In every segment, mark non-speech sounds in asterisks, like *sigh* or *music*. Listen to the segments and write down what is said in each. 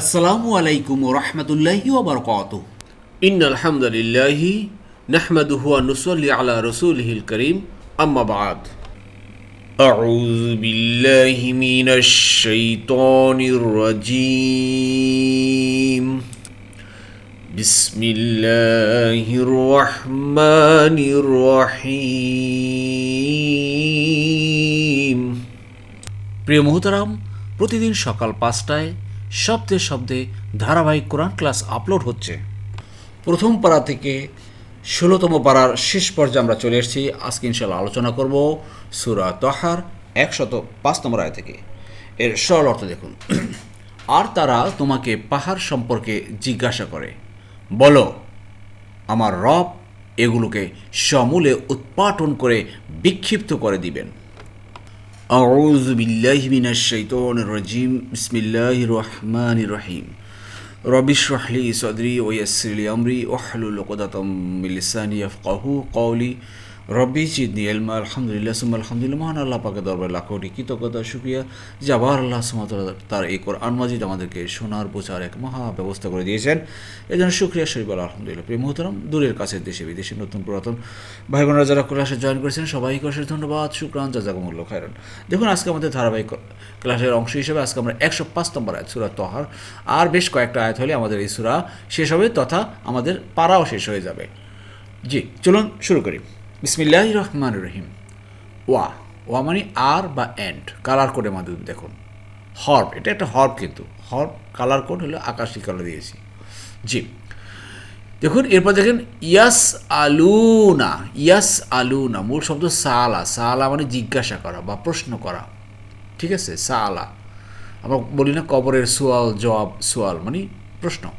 আসসালামু আলাইকুম রহমতুল্লাহি ওবরকাত إن الحمد لله نحمده ونصلي على رسوله الكريم أما بعد أعوذ بالله من الشيطان الرجيم بسم الله الرحمن الرحيم প্রিয় মোহতারাম প্রতিদিন সকাল পাঁচটায় শব্দে শব্দে ধারাবাহিক কোরআন ক্লাস আপলোড হচ্ছে। প্রথম পাড়া থেকে ষোলোতম পাড়ার শেষ পর্যায়ে আমরা চলে এসেছি। আজকে ইনশাল্লাহ আলোচনা করব সুরা তহার একশত পাঁচ নম্বর আয় থেকে। এর সরল অর্থ দেখুন। *clears throat* আর তারা তোমাকে পাহাড় সম্পর্কে জিজ্ঞাসা করে, বলো, আমার রব এগুলোকে সমূলে উৎপাটন করে বিক্ষিপ্ত করে দিবেন। أعوذ بالله من الشيطان الرجيم. بسم الله الرحمن الرحيم. رب اشرح لي صدري ويسر لي أمري. واحلل عقدة من لساني يفقهوا قولي. রব্বি জিদনি এলমা আলহামদুলিল্লাহ সুম্মা আলহামদুলিল্লাহ মহান আল্লাহ পাকে দরবার লাখ কোটি কৃতজ্ঞতা শুক্রিয়া যে আবার আল্লাহ সুমাতাল্লাহ তার এই কোরআন মাজিদ আমাদেরকে সোনার বোঝার এক মহা ব্যবস্থা করে দিয়েছেন এই জন্য শুক্রিয়া শরীফ আল্লাহ আলহামদুলিল্লাহ প্রিয় মোহতরম দূরের কাছে দেশে বিদেশে নতুন পুরাতন ভাই বোনেরা যারা ক্লাসে জয়েন করেছেন সবাইকে অশেষ ধন্যবাদ শুক্রান জাজাকুমুল্লাহ খায়রান দেখুন আজকে আমাদের ধারাবাহিক ক্লাসের অংশ হিসেবে আজকে আমরা একশো পাঁচ নম্বর আয়াত সুরা তহার আর বেশ কয়েকটা আয়াত হলে আমাদের এই সুরা শেষ হবে তথা আমাদের পাড়াও শেষ হয়ে যাবে জি চলুন শুরু করি বিসমিল্লাহ রহমান রহিম। ওয়া ওয়া মানে আর বা অ্যান্ড কালার কোডের মাধ্যমে, দেখুন। হর্ব এটা একটা হর্ব কিন্তু। হর্ব কালার কোড হলো আকাশি কালার দিয়েছি। জি। দেখুন, এরপর দেখেন ইয়াস আলুনা ইয়াস আলুনা মূল শব্দ সালা। সালা মানে জিজ্ঞাসা করা বা প্রশ্ন করা। ঠিক আছে? সালা। আমরা বলি না কবরের সোয়াল জবাব সোয়াল মানে প্রশ্ন।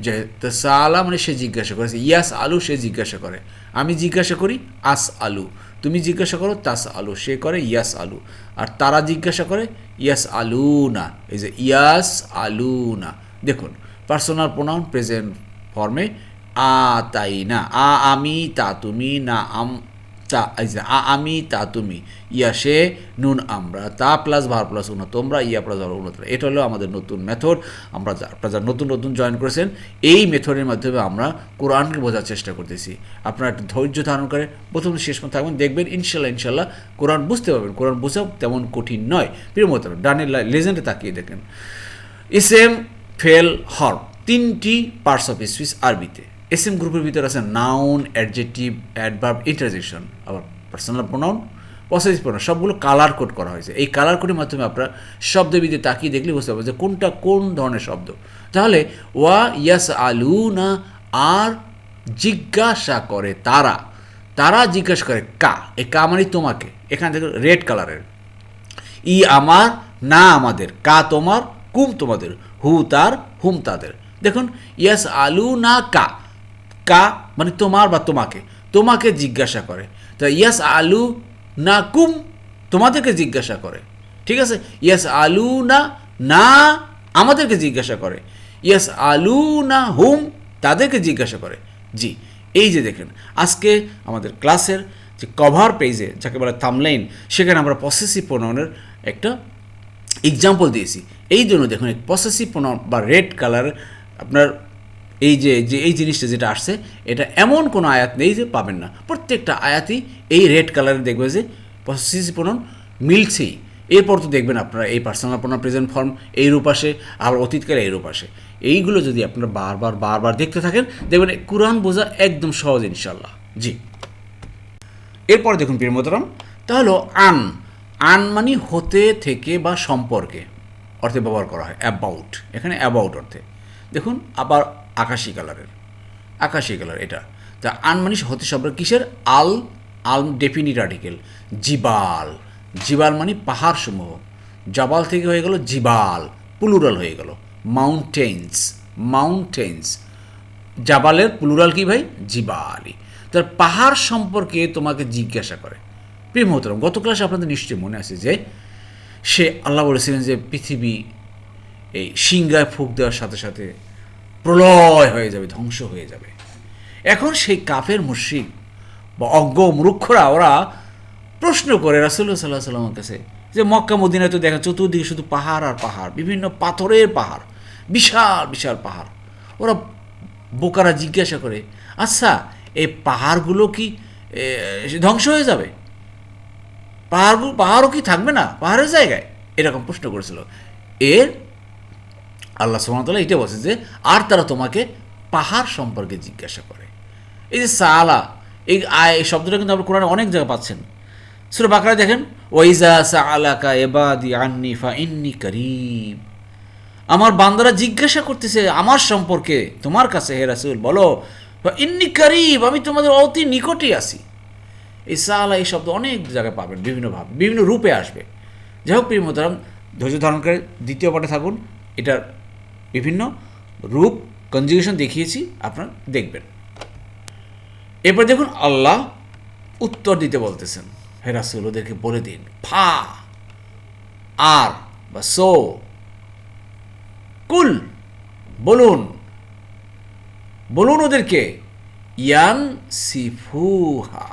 যে সালা মানে সে জিজ্ঞাসা করেছে ইয়াস আলু সে জিজ্ঞাসা করে। আমি জিজ্ঞাসা করি, আস আলু। তুমি জিজ্ঞাসা করো, তাস আলু। সে করে, ইয়াস আলু। আর তারা জিজ্ঞাসা করে, ইয়াস আলু না এই যে, ইয়াস আলু না দেখুন পার্সোনাল প্রোনাউন প্রেজেন্ট ফর্মে আ তাই না আ, আমি, তা, তুমি, না, আম তা আমি, তা, তুমি। ইয়া, সে, নুন, আমরা। তা প্লাস ভার প্লাস উন্ন তোমরা, ইয়া প্লাস ভার উন্ন এটা হলো আমাদের নতুন মেথড আমরা আপনারা যারা নতুন নতুন জয়েন করেছেন, এই মেথডের মাধ্যমে আমরা কোরআনকে বোঝার চেষ্টা করতেছি। আপনারা একটু ধৈর্য ধারণ করে প্রথম শেষ পর্যন্ত থাকবেন, দেখবেন ইনশাল্লাহ ইনশাল্লাহ কোরআন বুঝতে পারবেন। কোরআন বোঝা তেমন কঠিন নয়। প্রিয় মতো ডানের লেজেন্ডে তাকিয়ে দেখেন। এসএম ফেল হর্ব তিনটি পার্টস অফ স্পিচ আরবিতে। এসএম গ্রুপের ভিতরে আছে নাউন অ্যাডজেক্টিভ অ্যাডভার্ব ইন্টারজেকশন আবার পার্সোনাল প্রোনাউন পসেসিভ প্রোনাউন সবগুলো কালার কোড করা হয়েছে। এই কালার কোডের মাধ্যমে আপনারা শব্দবিদে তাকিয়ে দেখলে বুঝতে পারবেন যে কোনটা কোন ধরনের শব্দ। তাহলে, ওয়া ইয়াস আলু না আর জিজ্ঞাসা করে তারা। তারা জিজ্ঞাসা করে কা। এ কা মানে তোমাকে। এখান থেকে রেড কালারের ই আমার, না আমাদের। কা তোমার, কুম তোমাদের। হু তার, হুম তাদের। দেখুন ইয়াস আলু না কা। কা মানে তোমার বা তোমাকে তোমাকে জিজ্ঞাসা করে। তো ইয়াস আলু না কুম, তোমাদেরকে জিজ্ঞাসা করে। ঠিক আছে? ইয়াস আলু না না আমাদেরকে জিজ্ঞাসা করে। ইয়াস আলু না হুম, তাদেরকে জিজ্ঞাসা করে। জি, এই যে দেখেন, আজকে আমাদের ক্লাসের যে কভার পেজে যাকে বলে থামলাইন সেখানে আমরা পসেসিভ প্রণয়নের একটা এক্সাম্পল দিয়েছি। এই জন্য দেখুন পসেসিভ প্রণয়ন বা রেড কালার আপনার এই যে যে এই জিনিসটা যেটা আসছে, এটা এমন কোনো আয়াত নেই যে পাবেন না। প্রত্যেকটা আয়াতই এই রেড কালারে দেখবে যে পসেসিভ প্রোনাউন মিলছেই। এরপর তো দেখবেন আপনারা এই পার্সোনাল প্রোনাউন প্রেজেন্ট ফর্ম এই রূপ আসে আর অতীতকালে এই রূপ আসে। এইগুলো যদি আপনারা বারবার বারবার দেখতে থাকেন, দেখবেন কোরআন বোঝা একদম সহজ ইনশাল্লাহ জি। এরপর দেখুন প্রিয় মোহতারাম তা হলো আন আন মানে হতে, থেকে বা সম্পর্কে অর্থে ব্যবহার করা হয় অ্যাবাউট এখানে অ্যাবাউট অর্থে। দেখুন, আবার আকাশি কালারের। আকাশি কালার এটা। তা আন মানে হতে সম্পর্কে কিসের? আল আল ডেফিনিট আর্টিকেল। জিবাল। জিবাল মানে পাহাড় সমূহ। জাবাল থেকে হয়ে গেল জিবাল। প্লুরাল হয়ে গেল। মাউন্টেন্স মাউন্টেন্স জাবালের প্লুরাল কি ভাই? জিবালি। তার পাহাড় সম্পর্কে তোমাকে জিজ্ঞাসা করে। প্রিয় মোহতরম গত ক্লাসে আপনাদের নিশ্চয়ই মনে আছে যে, সে আল্লাহ বলেছিলেন যে পৃথিবী এই সিংগায় ফুক দেওয়ার সাথে সাথে প্রলয় হয়ে যাবে, ধ্বংস হয়ে যাবে। এখন সেই কাফের মুশ্রিক বা অজ্ঞ মূর্খরা, ওরা প্রশ্ন করে রাসুল্লাহ সাল্লাহ সাল্লামের কাছে যে মক্কা, মদিনায় তো দেখা চতুর্দিকে শুধু পাহাড় আর পাহাড়, বিভিন্ন পাথরের পাহাড়, বিশাল বিশাল পাহাড়। ওরা বোকারা জিজ্ঞাসা করে আচ্ছা এই পাহাড়গুলো কি ধ্বংস হয়ে যাবে? পাহাড়গুলো পাহাড়ও কি থাকবে না? পাহাড়ের জায়গায়? এরকম প্রশ্ন করেছিল। এর আল্লাহ সুমতলা এটা বলছে যে, আর তারা তোমাকে পাহাড় সম্পর্কে জিজ্ঞাসা করে। এই যে সালা, এই আয়, এই শব্দটা কিন্তু আপনি কোরআনে অনেক জায়গায় পাচ্ছেন। সুরে বাঁকড়া দেখেন ওইজা সা আলাকা এবাদি আন্নি ফা ইন্নি করিব। আমার বান্দারা জিজ্ঞাসা করতেছে, আমার সম্পর্কে তোমার কাছে, হে রাসুল, বলো ইন্নি করিব, আমি তোমাদের অতি নিকটেই আছি। এই সালা, এই শব্দ অনেক জায়গায় পাবেন বিভিন্নভাবে বিভিন্ন রূপে আসবে। যাই হোক, প্রিয় মোতারাম ধৈর্য ধারণ করে দ্বিতীয় পাঠে থাকুন, এটার বিভিন্ন রূপ কনজুগেশন দেখিয়েছি, আপনারা দেখবেন। এরপর দেখুন, আল্লাহ উত্তর দিতে বলতেছেন। হে রাসুল, ওদেরকে বলে দিন, ফা, আর বা সো, কুল, বলুন। বলুন ওদেরকে, ইয়ান সিফুহা,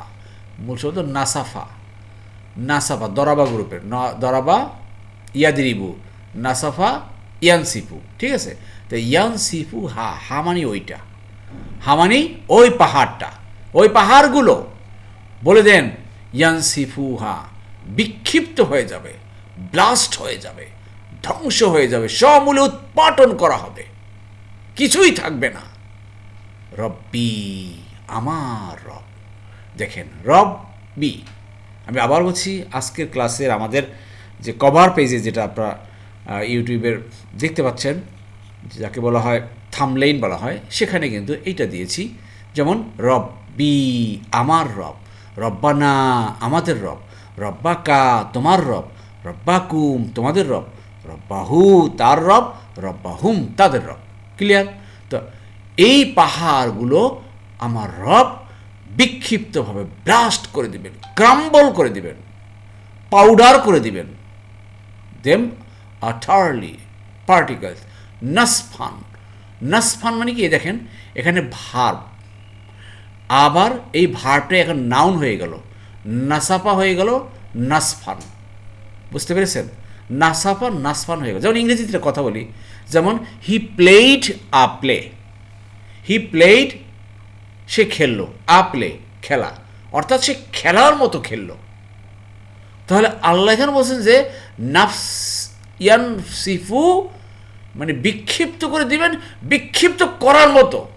মূল শব্দ নাসাফা। নাসাফা, দরাবা গ্রুপের দরাবা, ইয়াদিরিবু, নাসাফা ইয়ানসিফু ঠিক আছে? তো ইয়ানসিফু হা হা মানে ওইটা। হা মানে ওই পাহাড়টা। ওই পাহাড়গুলো, বলে দেন ইয়ানসিফু হা, বিক্ষিপ্ত হয়ে যাবে, ব্লাস্ট হয়ে যাবে, ধ্বংস হয়ে যাবে সমূলে উৎপাটন করা হবে। কিছুই থাকবে না। রব্বি, আমার রব। দেখেন, রব্বি। আমি আবার বলছি, আজকের ক্লাসের আমাদের যে কভার পেজে যেটা আপনারা ইউটিউবের দেখতে পাচ্ছেন, যাকে বলা হয় থামলেইন বলা হয়, সেখানে কিন্তু এইটা দিয়েছি। যেমন রব্বি আমার রব, রব্বানা আমাদের রব, রব্বাকা তোমার রব, রব্বাকুম তোমাদের রব, রব্বাহু তার রব, রব্বাহুম তাদের রব। ক্লিয়ার তো এই পাহাড়গুলো আমার রব বিক্ষিপ্তভাবে ব্লাস্ট করে দিবেন, ক্রাম্বল করে দিবেন, পাউডার করে দিবেন। দেম আঠারলি পার্টিকেলস নাসফান নাসফান মানে কি? দেখেন, এখানে ভার্ব আবার এই ভার্বটা এখন নাউন হয়ে গেল। নাসাফা হয়ে গেল নাসফান বুঝতে পেরেছেন? নাসাফা নাসফান হয়ে গেল। যেমন ইংরেজিতে কথা বলি, যেমন he played a play he played সে খেললো। আ প্লে খেলা। অর্থাৎ সে খেলার মতো খেললো। তাহলে আল্লাহ এখানে বলছেন যে নাফস ইয়ান সিফু মানে বিক্ষিপ্ত করে দিবেন, বিক্ষিপ্ত করার মতো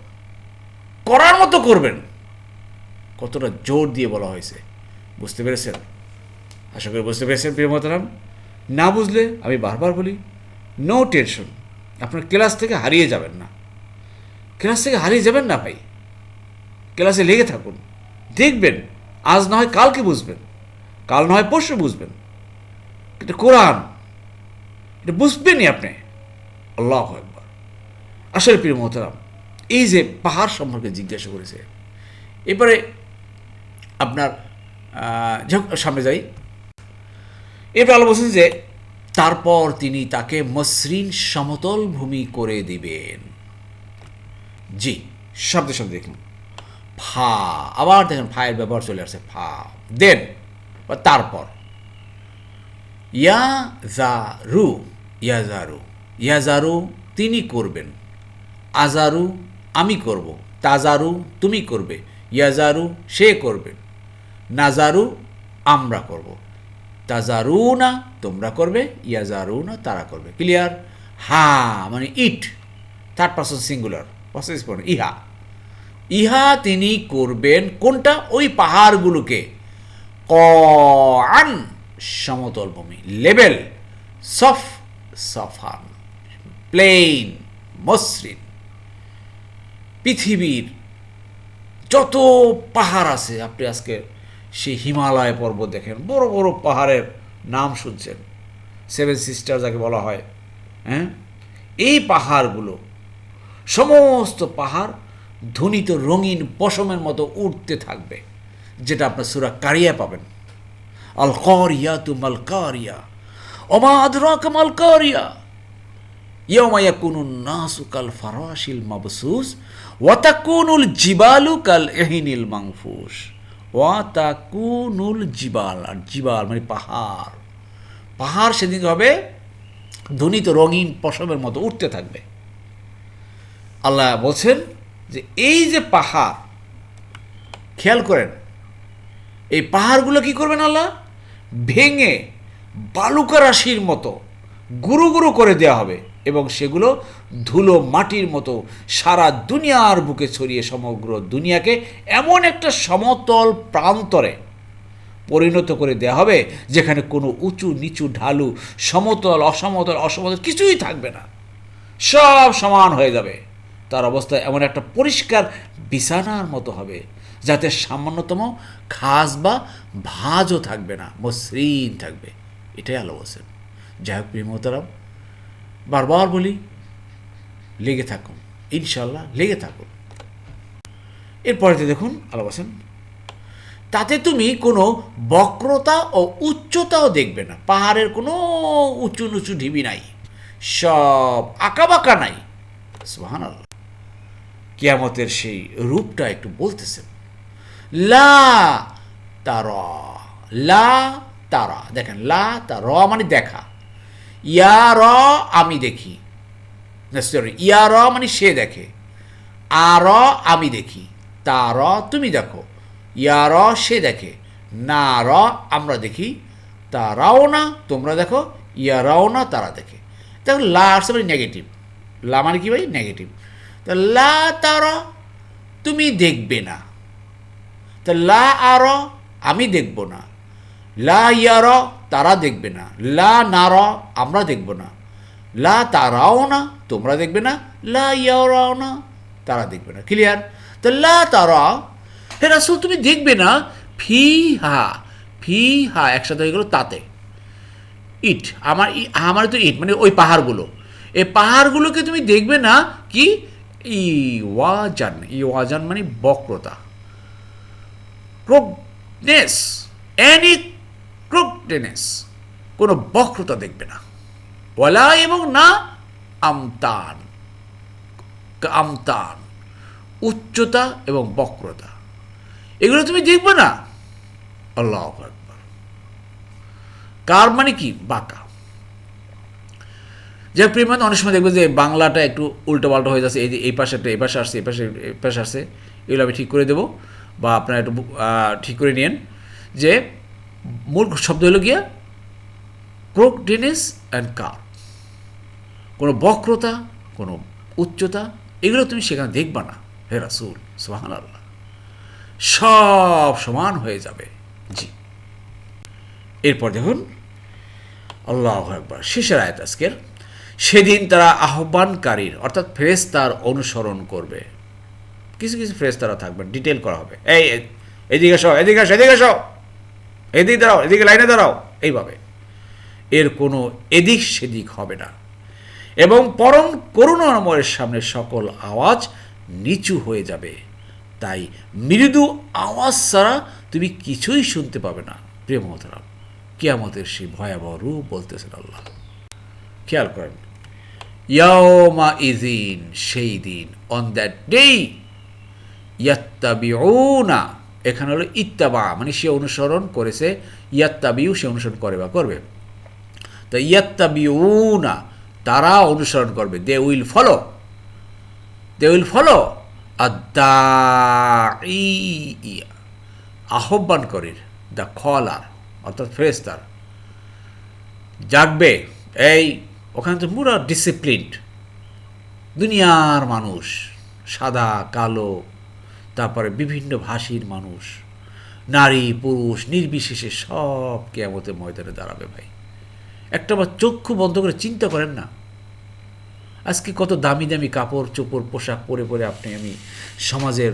করার মতো করবেন। কতটা জোর দিয়ে বলা হয়েছে। বুঝতে পেরেছেন? আশা করি বুঝতে পেরেছেন, প্রিয় মতারাম না বুঝলে আমি বারবার বলি নো টেনশন আপনার ক্লাস থেকে হারিয়ে যাবেন না। ক্লাস থেকে হারিয়ে যাবেন না ভাই। ক্লাসে লেগে থাকুন। দেখবেন, আজ না হয় কালকে বুঝবেন। কাল না হয় পরশু বুঝবেন। এটা কোরআন। এটা বুঝবেনই আপনি। আল্লাহ একবার আসলে প্রিয় মোহতারাম, এই যে পাহাড় সম্পর্কে জিজ্ঞাসা করেছে, এবারে আপনার সামনে যাই। এবার আলো বলছেন যে, তারপর তিনি তাকে মসৃণ সমতল ভূমি করে দিবেন। জি শব্দে শব্দ দেখুন। ফা, আবার দেখেন ফায়ের ব্যবহার চলে আসছে, ফা। দেন, বা তারপর। ইয়া জারু ইয়াজারু। ইয়াজারু তিনি করবেন। আজারু আমি করব। তাজারু তুমি করবে। ইয়াজারু সে করবে। নাজারু আমরা করব। তাজারু না তোমরা করবে ইয়াজারু না তারা করবে। ক্লিয়ার হা মানে it. Third person singular process পড়ে ইহা। ইহা তিনি করবেন কোনটা? ওই পাহাড়গুলোকে। কআন সমতল ভূমি। লেভেল সফ। সফান প্লেন মসৃণ। পৃথিবীর যত পাহাড় আছে, আপনি আজকে সেই হিমালয় পর্বত দেখেন, বড় বড় পাহাড়ের নাম শুনছেন। সেভেন সিস্টার যাকে বলা হয় হ্যাঁ? এই পাহাড়গুলো, সমস্ত পাহাড় ধ্বনিত রঙিন পশমের মতো উঠতে থাকবে, যেটা আপনার সুরা কারিয়া পাবেন। আল কারিয়া তুমাল কারিয়া অমাদ রকমাল কারিয়া ইয়মায়া কুনুন নাসু কাল ফারাশিল মাবসুস ওয়াতাকুনুল জিবালু কাল এহিনিল মাংফুস ওয়া ওয়াতাকুনুল জিবাল আর জিবাল মানে পাহাড়। পাহাড় সেদিন হবে ধ্বনিত রঙিন পশমের মতো, উঠতে থাকবে। আল্লাহ বলছেন যে এই যে পাহাড়, খেয়াল করেন, এই পাহাড়গুলো কি করবেন আল্লাহ? ভেঙে বালুকা রাশির মতো গুরু গুরু করে দেওয়া হবে এবং সেগুলো ধুলো মাটির মতো সারা দুনিয়ার বুকে ছড়িয়ে সমগ্র দুনিয়াকে এমন একটা সমতল প্রান্তরে পরিণত করে দেওয়া হবে যেখানে কোনো উঁচু নিচু ঢালু সমতল, অসমতল অসমতল কিছুই থাকবে না। সব সমান হয়ে যাবে। তার অবস্থা এমন একটা পরিষ্কার বিছানার মতো হবে যাতে সামান্যতম খাস বা ভাজও থাকবে না, মসৃণ থাকবে। এটাই আলো বলছেন যাই হোক প্রিয় মোহতারাম, বারবার বলি, লেগে থাকুন ইনশাল্লাহ লেগে থাকুন। এরপরেতে দেখুন আলো বলছেন তাতে তুমি কোনো বক্রতা ও উচ্চতাও দেখবে না, পাহাড়ের কোনো উঁচু নিচু ঢিবি নাই, সব আঁকাবাঁকা নাই। সুহান আল্লাহ কিয়ামতের সেই রূপটা একটু বলতেছেন। লা তারা, লা তারা। দেখেন, লা তা, র মানে দেখা। ইয়া, র, আমি দেখি। সরি ইয়া, র মানে সে দেখে। আর আমি দেখি। তা, র, তুমি দেখো। ইয়া, র, সে দেখে। না, র, আমরা দেখি। তারাও না, তোমরা দেখো। ইয়া, রাও না, তারা দেখে। দেখো, লা আসছে মানে নেগেটিভ লা মানে কি ভাই? নেগেটিভ তা, লা তারা তুমি দেখবে না। তা, লা আর আমি দেখব না। লা ইয়ার, তারা দেখবে না। লা নার, আমরা দেখব না। লা তারাও না, তোমরা দেখবে না। লা ইয়ারাও না, তারা দেখবে না। ক্লিয়ার তা লা তারা, হে রাসুল, তুমি দেখবে না? ফি হা ফি হা একসাথে হয়ে গেল তাতে। ইট, আমার আমার তো ইট মানে ওই পাহাড়গুলো। এই পাহাড়গুলোকে তুমি দেখবে না কি? ই ওয়াজান ই ওয়াজান মানে বক্রতা। ক্রোকনেস অ্যানি ক্রোকনেস কোনো বক্রতা দেখবে না। ওলা এবং না, আমতান। আমতান, উচ্চতা এবং বক্রতা। এগুলো তুমি দেখবে না। আল্লাহ আকবার। কার মানে কি? বাঁকা। যে প্রিমান অনেক সময় দেখবে যে বাংলাটা একটু উল্টো পাল্টা হয়ে যাচ্ছে। এই যে এই পাশে একটা, এই পাশে আসছে, এই পাশে এই পাশে আসছে। এগুলো আমি ঠিক করে দেবো বা আপনারা একটু ঠিক করে নিন যে মূল শব্দ হলো গিয়া ক্রোকডেনেস অ্যান্ড কার কোনো বক্রতা, কোনো উচ্চতা, এগুলো তুমি সেখানে দেখবা না। হে রাসুল সোহান আল্লাহ সব সমান হয়ে যাবে। জি। এরপর দেখুন, আল্লাহ একবার শেষের আয়াত আজকের। সেদিন তারা আহ্বানকারীর, অর্থাৎ ফেরেস্তার অনুসরণ করবে। কিছু কিছু ফেরেস্তারা থাকবেন ডিটেল করা হবে। এই এদিকে এসো, এদিকে এদিকে এসো। এদিকে দাঁড়াও, এদিকে লাইনে দাঁড়াও। এইভাবে। এর কোনো এদিক সেদিক হবে না। এবং পরম করুণাময়ের সামনে সকল আওয়াজ নিচু হয়ে যাবে। তাই মৃদু আওয়াজ ছাড়া তুমি কিছুই শুনতে পাবে না। প্রিয় মহতারাম কিয়ামতের সেই ভয়াবহ রূপ বলতেছেন আল্লাহ। খেয়াল করেন। ইয়াওমা ইজিন সেই দিন অন দ্যাট ডে ইয়াত্তাবিউনা এখানে হলো ইত্তাবা মানে সে অনুসরণ করেছে, ইয়াত্তাবিউ সে অনুসরণ করে বা করবে। তো ইয়াত্তাবিউনা, তারা অনুসরণ করবে। They will follow, they will follow আহ্বান করির দ্য কলার, অর্থাৎ ফেরেস্তার জাগবে, এই, ওখানে তো পুরো ডিসিপ্লিনড দুনিয়ার মানুষ, সাদা, কালো তারপরে বিভিন্ন ভাষীর মানুষ, নারী, পুরুষ, নির্বিশেষে সব কেয়ামতের ময়দানে দাঁড়াবে ভাই। একটা বার চক্ষু বন্ধ করে চিন্তা করেন না। আজকে কত দামি দামি কাপড়, চোপড়, পোশাক পরে পরে আপনি আমি সমাজের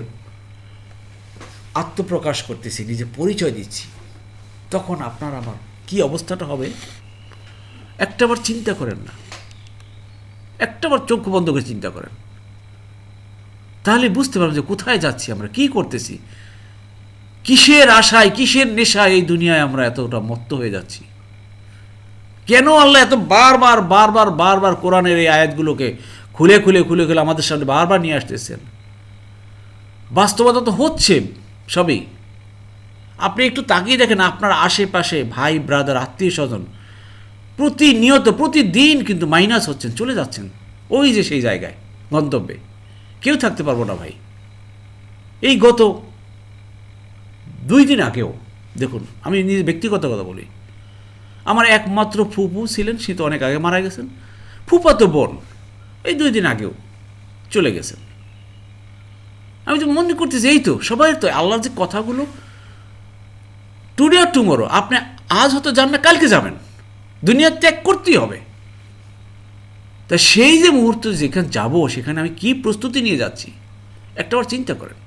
আত্মপ্রকাশ করতেছি, নিজে পরিচয় দিচ্ছি। তখন আপনার আমার কি অবস্থাটা হবে? একটাবার চিন্তা করেন না। একটাবার চোখ বন্ধ করে চিন্তা করেন। তাহলে বুঝতে পারবেন যে কোথায় যাচ্ছি আমরা, কি করতেছি? কিসের আশায়, কিসের নেশায় এই দুনিয়ায় আমরা এতটা মত্ত হয়ে যাচ্ছি? কেন আল্লাহ এত বারবার বারবার বারবার কোরআনের এই আয়াতগুলোকে খুলে খুলে খুলে খুলে আমাদের সামনে বারবার নিয়ে আসতেছেন? বাস্তবতা তো হচ্ছে সবই। আপনি একটু তাকিয়ে দেখেন আপনার আশেপাশে ভাই, ব্রাদার, আত্মীয় স্বজন, প্রতিনিয়ত, প্রতিদিন কিন্তু মাইনাস হচ্ছেন, চলে যাচ্ছেন, ওই যে সেই জায়গায়, গন্তব্যে। কেউ থাকতে পারব না ভাই। এই গত দুই দিন আগেও, দেখুন, আমি নিজে ব্যক্তিগত কথা বলি, আমার একমাত্র ফুপু ছিলেন, সে তো অনেক আগে মারা গেছেন। ফুপাতো বোন, এই দুই দিন আগেও চলে গেছেন। আমি তো মনে করতেছি, এই তো, সবাই তো আল্লাহর যে কথাগুলো টুডে আর টুমোরো আপনি আজ হয়তো যান না, কালকে যাবেন। দুনিয়া ত্যাগ করতেই হবে। তা সেই যে মুহূর্ত যেখানে যাব, সেখানে আমি কি প্রস্তুতি নিয়ে যাচ্ছি, একটা বার চিন্তা করেন।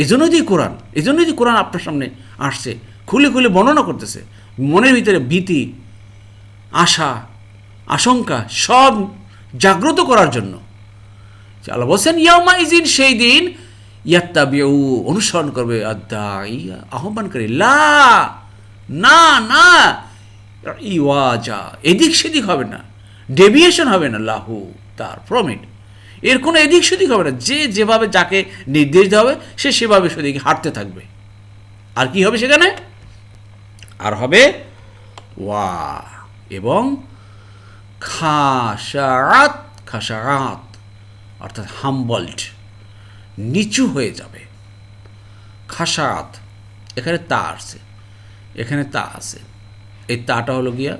এই জন্যই যে কোরআন এই জন্যই যে কোরআন আপনার সামনে আসছে, খুলে খুলে বর্ণনা করতেছে, মনের ভিতরে ভীতি, আশা, আশঙ্কা, সব জাগ্রত করার জন্য। আল্লাহ বলছেন ইয়ামা ইজিন সেই দিন ইয়াত্তাবিউ, অনুসরণ করবে আদা ইয়া আহ্বানকারী, লা, না না, ইওয়াজা, এদিক সেদিক হবে না। ডেভিয়েশন হবে না, লাহু, তার প্রমিট এর কোনো এদিক সেদিক হবে না। যে যেভাবে যাকে নির্দেশ দেওয়া হবে, সে সেভাবে সেদিকে হাঁটতে থাকবে। আর কি হবে সেখানে? আর হবে ওয়া এবং খাসারাত খাসারাত, অর্থাৎ হাম্বল্ড নিচু হয়ে যাবে। খাসারাত, এখানে তা আসছে এখানে তা আছে। এই তাটা হলো গিয়া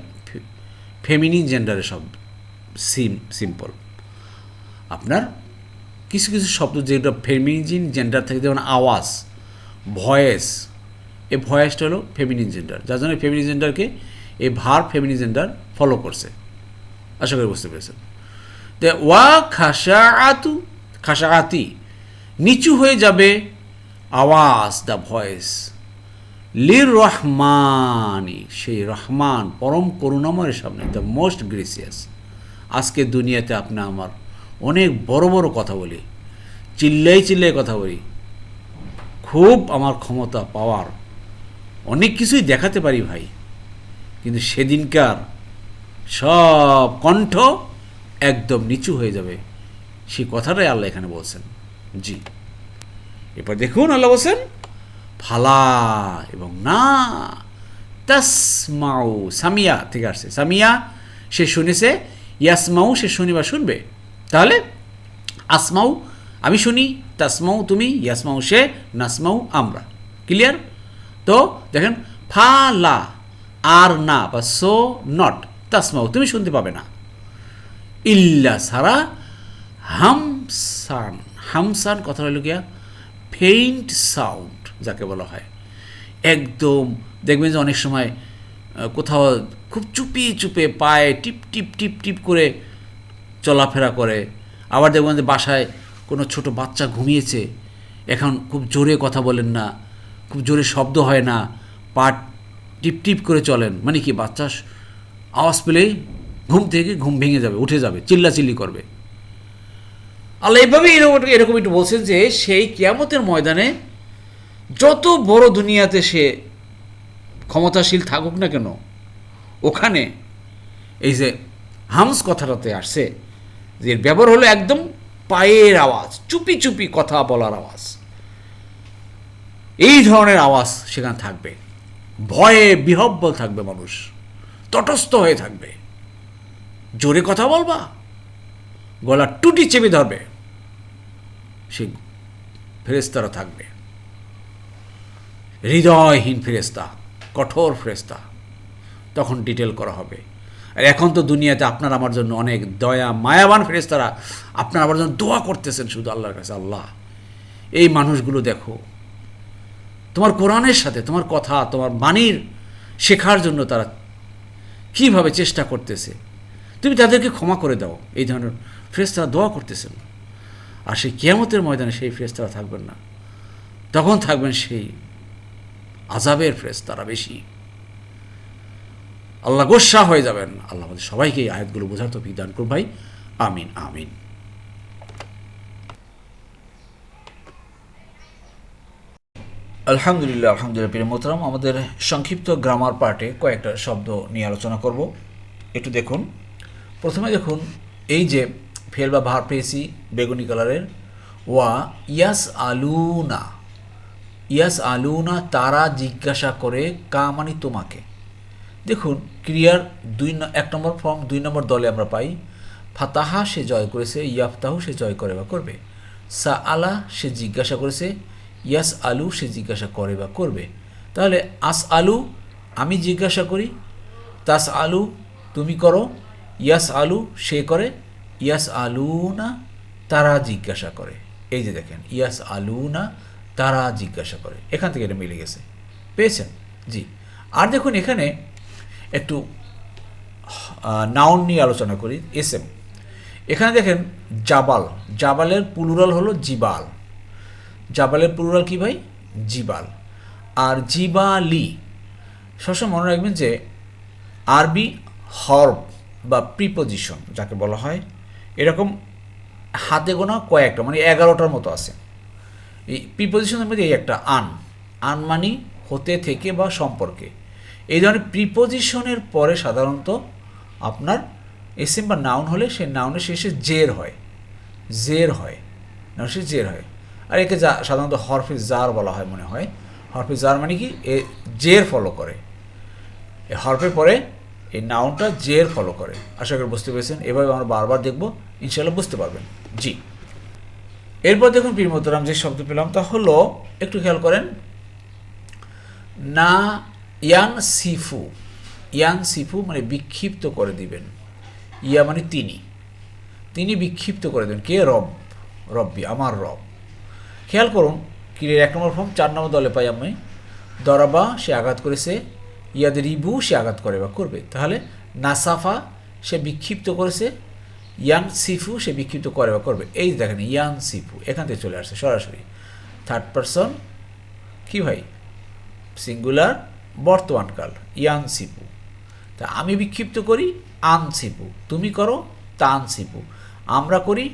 ফেমিনিন জেন্ডারের সব সিম সিম্পল আপনার কিছু কিছু শব্দ যেগুলো ফেমিনিজিন জেন্ডার থাকে, যেমন আওয়াজ, ভয়েস, এই ভয়েসটা হলো ফেমিনিন জেন্ডার যার জন্য ফেমিনিন জেন্ডারকে এই ভার ফেমিনিন জেন্ডার ফলো করছে। আশা করি বুঝতে পেরেছেন। তো ওয়া খাসা আতু খাসা আতি নিচু হয়ে যাবে আওয়াজ দ্য ভয়েস লির রহমানি সেই রহমান, পরম করুণাময়ের সামনে দ্য মোস্ট গ্রেসিয়াস আজকে দুনিয়াতে আপনি আমার অনেক বড় বড় কথা বলি, চিল্লাই চিল্লাই কথা বলি। খুব আমার ক্ষমতা পাওয়ার অনেক কিছুই দেখাতে পারি ভাই। কিন্তু সেদিনকার সব কণ্ঠ একদম নিচু হয়ে যাবে। সেই কথাটাই আল্লাহ এখানে বলছেন। জি। এবার দেখুন আল্লাহ বলছেন, ফালা এবং না, তাসমাউ, সামিয়া থেকে আসছে সামিয়া, সে শুনেছে ইয়াসমাউ সে শুনিবা শুনবে। তাহলে আসমাউ, আমি শুনি, তাসমাউ তুমি, ইয়াসমাউ সে, নাসমাউ আমরা। ক্লিয়ার তো দেখেন ফালা আর, না বা সো, নট তাসমাও তুমি শুনতে পাবে না। ইল্লা সারা হামসান হামসান কথা হলো গিয়া ফেইন্ট সাউন্ড যাকে বলা হয়। একদম, দেখবেন যে অনেক সময় কোথাও খুব চুপি চুপে পায়ে টিপ টিপ টিপ টিপ করে চলাফেরা করে। আবার দেখবেন যে বাসায় কোনো ছোট বাচ্চা ঘুমিয়েছে, এখন খুব জোরে কথা বলেন না, খুব জোরে শব্দ হয় না, পা টিপ টিপ করে চলেন। মানে কি, বাচ্চা আওয়াজ পেলেই ঘুম থেকে ঘুম ভেঙে যাবে, উঠে যাবে, চিল্লাচিল্লি করবে। আল্লাহ এভাবে এরকম এরকম একটু বলছেন যে, সেই কিয়ামতের ময়দানে যত বড় দুনিয়াতে সে ক্ষমতাশীল থাকুক না কেন, ওখানে এই যে হামস কথাটাতে আসছে যে ব্যবহার হলো একদম পায়ের আওয়াজ, চুপি চুপি কথা বলার আওয়াজ। এই ধরনের আওয়াজ সেখানে থাকবে। ভয়ে বিহব্বল থাকবে মানুষ, তটস্থ হয়ে থাকবে। জোরে কথা বলবা, গলা টুটি চেপে ধরবে, সে ফেরেস্তারা থাকবে। হৃদয়হীন ফেরেস্তা কঠোর ফেরেস্তা তখন ডিটেল করা হবে। আর এখন তো দুনিয়াতে আপনার আমার জন্য অনেক দয়া, মায়াবান ফেরেস্তারা আপনার আমার জন্য দোয়া করতেছেন শুধু আল্লাহর কাছে, আল্লাহ। এই মানুষগুলো দেখো, তোমার কোরআনের সাথে, তোমার কথা, তোমার বাণীর শেখার জন্য তারা কীভাবে চেষ্টা করতেছে, তুমি তাদেরকে ক্ষমা করে দাও। এই ধরনের ফ্রেস্তারা দোয়া করতেছেন আর সেই কিয়ামতের ময়দানে সেই ফ্রেস্তারা থাকবেন না। তখন থাকবেন সেই আজাবের ফ্রেস্তারা বেশি। আল্লাহ গোসা হয়ে যাবেন। আল্লাহ আমাদের সবাইকে এই আয়াতগুলো বোঝার তো বিধান করুন ভাই। আমিন আমিন। আলহামদুলিল্লাহ আলহামদুলিল্লাহ, প্রিয় মোহতারাম। আমাদের সংক্ষিপ্ত গ্রামার পার্টে কয়েকটা শব্দ নিয়ে আলোচনা করব। একটু দেখুন। প্রথমে দেখুন, এই যে ফেল বা ভার পেয়েছি বেগুনি কালারের ওয়া ইয়াস আলুনা ইয়াস আলুনা, তারা জিজ্ঞাসা করে কা মানে তোমাকে? দেখুন, ক্রিয়ার দুই এক নম্বর ফর্ম, দুই নম্বর দলে আমরা পাই। ফাতাহা সে জয় করেছে, ইয়াফতাহু সে জয় করে বা করবে। সা আলা সে জিজ্ঞাসা করেছে, ইয়াস আলু সে জিজ্ঞাসা করে বা করবে? তাহলে, আস আলু, আমি জিজ্ঞাসা করি। তাস আলু, তুমি করো। ইয়াস আলু, সে করে। ইয়াস আলু না তারা জিজ্ঞাসা করে। এই যে দেখেন, ইয়াস আলু না তারা জিজ্ঞাসা করে। এখান থেকে এটা মিলে গেছে। পেয়েছেন? জি। আর দেখুন, এখানে একটু নাউন নিয়ে আলোচনা করি। এস এম এখানে দেখেন, জাবাল। জাবালের পুলুরাল হলো জিবাল। জাবালের পুলুরাল কি ভাই? জিবাল। আর জিবালি, সবসময় মনে রাখবেন যে, আরবি হর্ব বা প্রিপোজিশন যাকে বলা হয়, এরকম হাতে গোনা কয়েকটা মানে এগারোটার মতো আছে। এই প্রিপোজিশনের মধ্যে এই একটা আন। আন মানি হতে থেকে বা সম্পর্কে। এই ধরনের প্রিপোজিশনের পরে সাধারণত আপনার এসএম বা নাউন হলে সেই নাউনের শেষে জের হয়। জের হয়। নাউনের শেষে জের হয়। আর একে যা সাধারণত হরফে জার বলা হয় মনে হয়। হরফে জার মানে কি? এ জের ফলো করে। এই হরফের পরে এই নাউনটা জের ফলো করে। আশা করি বুঝতে পেরেছেন। এভাবে আমরা বারবার দেখব। ইনশাল্লাহ বুঝতে পারবেন। জি। এরপর দেখুন প্রিমতরাম যে শব্দ পেলাম, তা হলো, একটু খেয়াল করেন। না ইয়াং সিফু ইয়াং সিফু মানে বিক্ষিপ্ত করে দিবেন। ইয়া মানে তিনি। তিনি বিক্ষিপ্ত করে দেবেন। কে? রব, রব্বি, আমার রব। খেয়াল করুন কিরের এক নম্বর ফর্ম, চার নম্বর দলে পাই আমি। দরাবা, সে আঘাত করেছে। ইয়াদের রিবু সে আঘাত করে বা করবে। তাহলে নাসাফা, সে বিক্ষিপ্ত করেছে। ইয়ান সিফু সে বিক্ষিপ্ত করে বা করবে। এই দেখেন ইয়ান সিফু, এখান থেকে চলে আসছে সরাসরি। থার্ড পারসন কি ভাই? সিঙ্গুলার বর্তমানকাল ইয়ান সিপু তা আমি বিক্ষিপ্ত করি, আন সিপু তুমি করো, তান সিপু আমরা করি,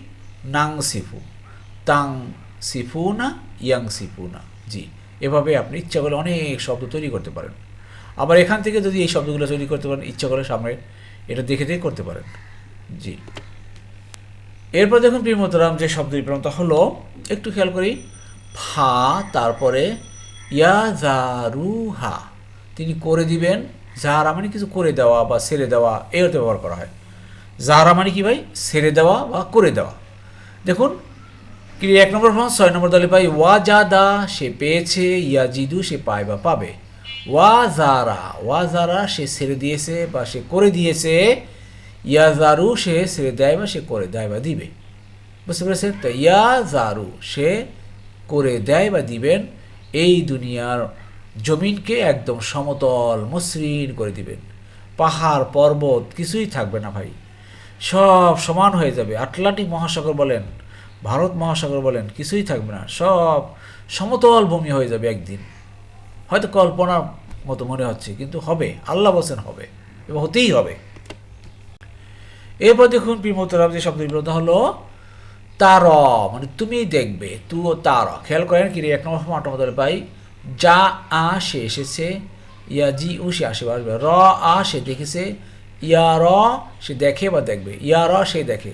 নাং সিফু। তাং সিফু না, ইয়াং সিফু না। জি, এভাবে আপনি ইচ্ছা করলে অনেক শব্দ তৈরি করতে পারেন। আবার এখান থেকে যদি এই শব্দগুলো তৈরি করতে পারেন, ইচ্ছা করে সামনে এটা দেখে দেখে করতে পারেন। জি। এরপর দেখুন প্রিমতরাম যে শব্দ পেলাম তা হলো, একটু খেয়াল করি, ফা, তারপরে ইয়া জারুহা তিনি করে দিবেন জাহারা মানে কিছু করে দেওয়া বা সেরে দেওয়া এই অর্থে ব্যবহার করা হয়। জাহারা মানে কি ভাই? সেরে দেওয়া বা করে দেওয়া। দেখুন কি এক নম্বর ফর্ম ছয় নম্বর দলে পাই, ওয়া, যা, দা, সে পেয়েছে, ইয়া, জিদু, সে পায় বা পাবে। ওয়া জারা ওয়া জারা সে ছেড়ে দিয়েছে বা সে করে দিয়েছে ইয়া জারু সে ছেড়ে দেয় বা সে করে দেয় বা দিবে। বুঝতে পেরেছেন? তো ইয়া জারু সে করে দেয় বা দিবেন, এই দুনিয়ার জমিনকে একদম সমতল, মসৃণ করে দিবেন। পাহাড়, পর্বত কিছুই থাকবে না ভাই। সব সমান হয়ে যাবে। আটলান্টিক মহাসাগর বলেন, ভারত মহাসাগর বলেন, কিছুই থাকবে না। সব সমতল ভূমি হয়ে যাবে একদিন। হয়তো কল্পনার মতো মনে হচ্ছে, কিন্তু হবে। আল্লাহ বসেন হবে এবং হতেই হবে। এরপর দেখুন প্রিমতরাম যে শব্দ বিরোধ হলো, তার মানে তুমি দেখবে, তু ও তার। খেয়াল করেন কি এক নম্বর আট নম্বর পাই, যা, আ, সে এসেছে, ইয়া, জি, উ, সে আসে আসবে র, আ, সে দেখেছে, ইয়া, র, সে দেখে বা দেখবে, ইয়া, র, সে দেখে,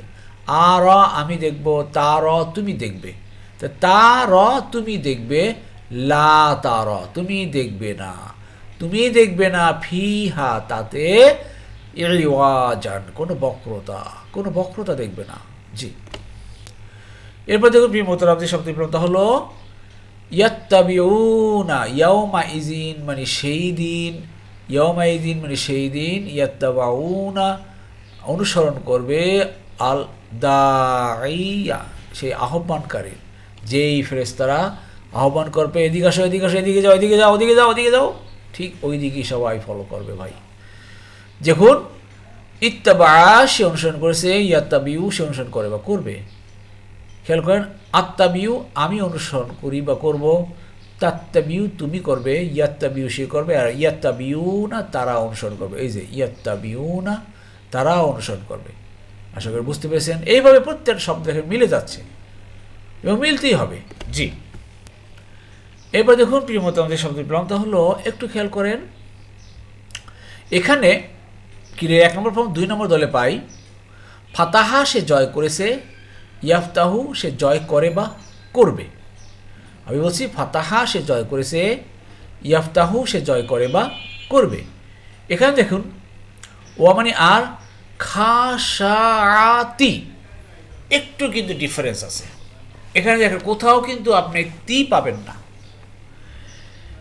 আ, র, আমি দেখব, তা, র, তুমি দেখবে। তা তা, র, তুমি দেখবে, লা, তা, র, তুমি দেখবে না। তুমি দেখবে না, ফি, হা, তাতে ইওয়াজান কোনো বক্রতা কোনো বক্রতা দেখবে না। জি। এরপর দেখুন প্রিয় মোতরাবদি শব্দ বিপ্লবতা হলো, ইয়াত্তাবিউনা ইয়াউমা ইজিন মানে সেই দিন ইয়াউমা ইদিন মানে সেই দিন, ইয়াত্তাবাউনা, অনুসরণ করবে আল দাইয়া সেই আহ্বানকারী যেই ফেরেস্তারা আহ্বান করবে, এদিকে আসো এদিকে আসো, এদিকে যাও এদিকে যাও ওদিকে যাও ওদিকে যাও, ঠিক ওই দিকেই সবাই ফলো করবে ভাই। দেখুন ইত্তাবা সে অনুসরণ করেছে, ইয়াত্তাবিউ, সে অনুসরণ করে বা করবে। খেয়াল করেন আত্মাবিউ আমি অনুসরণ করি বা করব, তাত্তাবিউ, তুমি করবে, ইয়াত্তাবিউ, সে করবে, আর ইয়াত্তাবিউ না তারা অনুসরণ করবে। এই যে ইয়াত্তাবিউ না তারা অনুসরণ করবে। আশা করি বুঝতে পেরেছেন? এইভাবে প্রত্যেকটা শব্দ মিলে যাচ্ছে। এবং মিলতেই হবে। জি। এবার দেখুন প্রিয়মত আমাদের শব্দ প্রান্ত হলো, একটু খেয়াল করেন। এখানে কিরে এক নম্বর ফর্ম দুই নম্বর দলে পাই। ফাতাহা সে জয় করেছে, ইয়াফতাহু সে জয় করে বা করবে। আমি বলছি ফাতাহা সে জয় করেছে, ইয়াফতাহু সে জয় করে বা করবে। এখানে দেখুন ওয়ামানি আর খাসাতি একটু কিন্তু ডিফারেন্স আছে। এখানে দেখেন, কোথাও কিন্তু আপনি তি পাবেন না।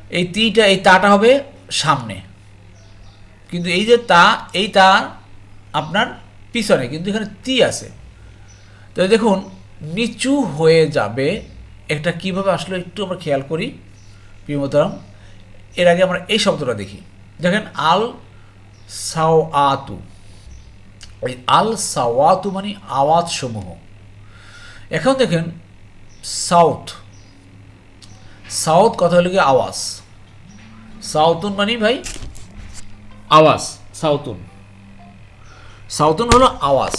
এই তিটা, এই তাটা হবে সামনে। কিন্তু এই যে তা, এই তা আপনার পিছনে, কিন্তু এখানে তি আছে। তো দেখুন, নিচু হয়ে যাবে এটা কীভাবে আসলে একটু আমরা খেয়াল করি প্রিয়মতরাম এর আগে আমরা এই শব্দটা দেখি। দেখেন, আল সাও আতু এই আল সাওয়াতু মানে আওয়াজ সমূহ এখন দেখেন, সাউথ। সাউথ কথা হলো কি আওয়াজ। সাউথুন মানে ভাই আওয়াজ, সাউথুন। সাউথুন হলো আওয়াজ।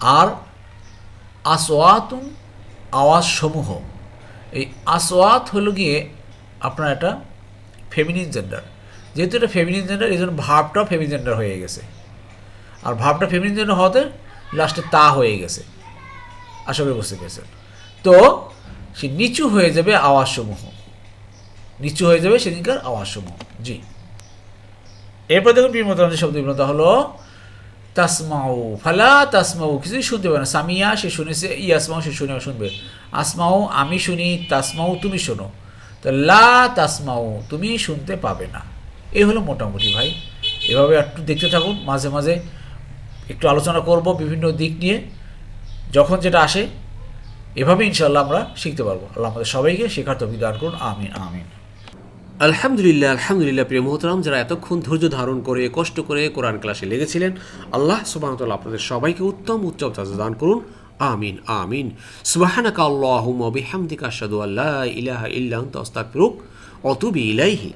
আর আসওয়াতুন আওয়াজ সমূহ এই আসওয়াত হলো গিয়ে আপনার একটা ফেমিনিন জেন্ডার যেহেতু এটা ফেমিনিন জেন্ডার এই জন্য ভাবটাও ফেমিনিন জেন্ডার হয়ে গেছে। আর ভাবটা ফেমিনিন জেন্ডার হতে লাস্টে তা হয়ে গেছে। আশা করি বুঝতে পেরেছেন। তো সে নিচু হয়ে যাবে আওয়াজসমূহ। নিচু হয়ে যাবে সেদিনকার আওয়াজসমূহ। জি। এরপর দেখুন বিমতানের শব্দ বিমতা হলো তাসমাউ। ফালা তাসমাউ, কিছুই শুনতে পারে না। সামিয়া, সে শুনেছে ইয়াসমাউ সে শুনে শুনবে। আসমাউ, আমি শুনি, তাসমাউ, তুমি শোনো। তো লা তাসমাউ, তুমি শুনতে পাবে না। এই হলো মোটামুটি ভাই। এভাবে একটু দেখতে থাকুন, মাঝে মাঝে একটু আলোচনা করব বিভিন্ন দিক নিয়ে। যখন যেটা আসে, এভাবে ইনশাল্লাহ আমরা শিখতে পারব। আল্লাহ আমাদের সবাইকে শেখার তৌফিক দান করুন। আমিন আমিন। আলহামদুলিল্লাহ আলহামদুলিল্লাহ, প্রিয় মোহতরাম, যারা এতক্ষণ ধৈর্য ধারণ করে, কষ্ট করে কোরআন ক্লাসে লেগেছিলেন, আল্লাহ সুবাহতাল আপনাদের সবাইকে উত্তম উচ্চম দান করুন। আমিন আমিন। সুবাহানাকা আল্লাহুম্মা বিহামদিকা আশহাদু আল্লা ইলাহা ইল্লাহ তস্তাক আস্তাগফিরুক অতুবি ইলাইহি।